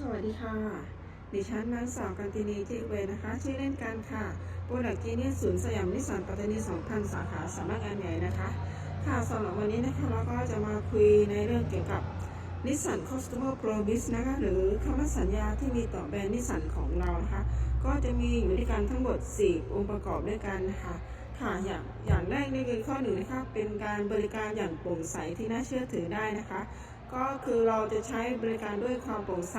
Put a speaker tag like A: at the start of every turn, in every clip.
A: สวัสดีค่ะ ดิฉันนางสาวกันตินีจิเวนะคะ ชื่อเล่นการค่ะโปรดักจีเนียศูนย์สยามนิสสันปัตตานี2,000 สาขาสำนักงานใหญ่นะคะ ค่ะสำหรับวันนี้นะคะเราก็จะมาคุยในเรื่องเกี่ยวกับนิสสัน Customer Promise นะคะ หรือคำสัญญาที่มีต่อแบรนด์นิสสันของเรานะคะ ก็จะมีอยู่ด้วยกันทั้งหมด 4 องค์ประกอบด้วยกันนะคะค่ะอย่างอย่างแรกนี่คือข้อหนึ่งนะคะเป็นการบริการอย่างโปร่งใสที่น่าเชื่อถือได้นะคะ ก็คือเราจะใช้บริการด้วยความโปร่งใส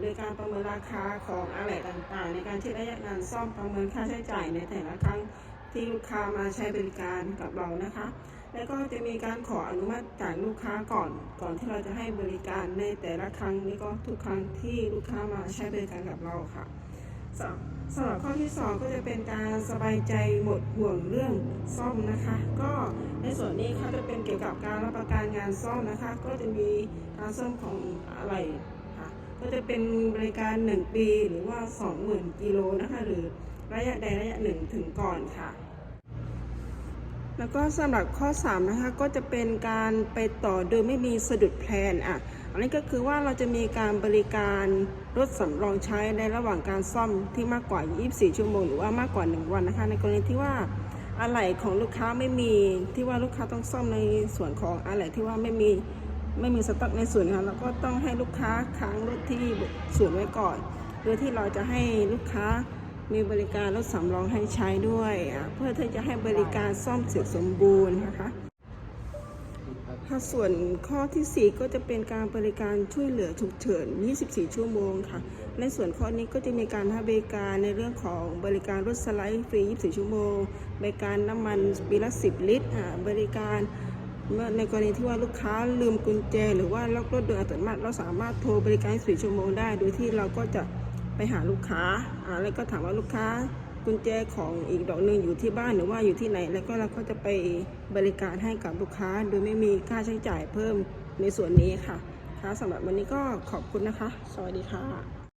A: โดยการประเมินราคาของอะไรต่างๆ ในการที่ระยะงานซ่อมประเมินค่าใช้จ่ายในแต่ละครั้งที่ลูกค้ามาใช้บริการกับเรานะคะ แล้วก็จะมีการขออนุมัติจากลูกค้าก่อน ก่อนที่เราจะให้บริการในแต่ละครั้งนี่ก็ทุกครั้งที่ลูกค้ามาใช้บริการกับเราค่ะ สำสำหรับข้อที่ 2 ก็จะเป็นการสบายใจหมดห่วงเรื่องซ่อมนะคะ ก็ในส่วนนี้เขาจะเป็นเกี่ยวกับการรับประกันงานซ่อมนะคะ ก็จะมีการซ่อมของอะไรค่ะก็จะเป็นบริการ 1 ปีหรือว่า 20,000 กิโลนะคะ หรือระยะใดระยะหนึ่งถึงก่อนค่ะ แล้วก็สำหรับข้อ 3 นะคะ ก็จะเป็นการไปต่อโดยไม่มีสะดุดแพลนอะ อันนี้ก็คือว่าเราจะมีการบริการรถสำรองใช้ในระหว่างการซ่อมที่มากกว่า 24 ชั่วโมง หรือว่ามากกว่า 1 วันนะคะ ในกรณีที่ว่าอะไหล่ของลูกค้าไม่มีที่ว่าลูกค้าต้องซ่อมในส่วนของอะไหล่ที่ว่าไม่มีไม่มีสต็อกในส่วนนะคะเราก็ต้องให้ลูกค้าค้างรถที่ศูนไว้ก่อนโดยที่เราจะให้ลูกค้า มีบริการรถสำรองให้ใช้ด้วย เพื่อที่จะให้บริการซ่อมเสร็จสมบูรณ์นะคะถ้าส่วนข้อทีสี่ 4 ก็จะเป็นการบริการช่วยเหลือฉุกเฉิน 24 ชั่วโมงค่ะ ในส่วนข้อนี้ก็จะมีการให้บริการในเรื่องของบริการรถสไลด์ฟรี 24 ชั่วโมง บริการน้ำมันปีละ 10 ลิตร บริการเมื่อในกรณีที่ว่าลูกค้าลืมกุญแจ หรือว่าล็อกรถโดยอัตโนมัติ เราสามารถโทรบริการ 24 ชั่วโมงได้ โดยที่เราก็จะ ไปหาลูกค้าอ่าแล้วก็ถามว่าลูกค้ากุญแจของอีกดอกหนึ่งอยู่ที่บ้านหรือว่าอยู่ที่ไหน แล้วก็เราก็จะไปบริการให้กับลูกค้า โดยไม่มีค่าใช้จ่ายเพิ่มในส่วนนี้ค่ะค่ะสำหรับวันนี้ก็ขอบคุณนะคะ สวัสดีค่ะ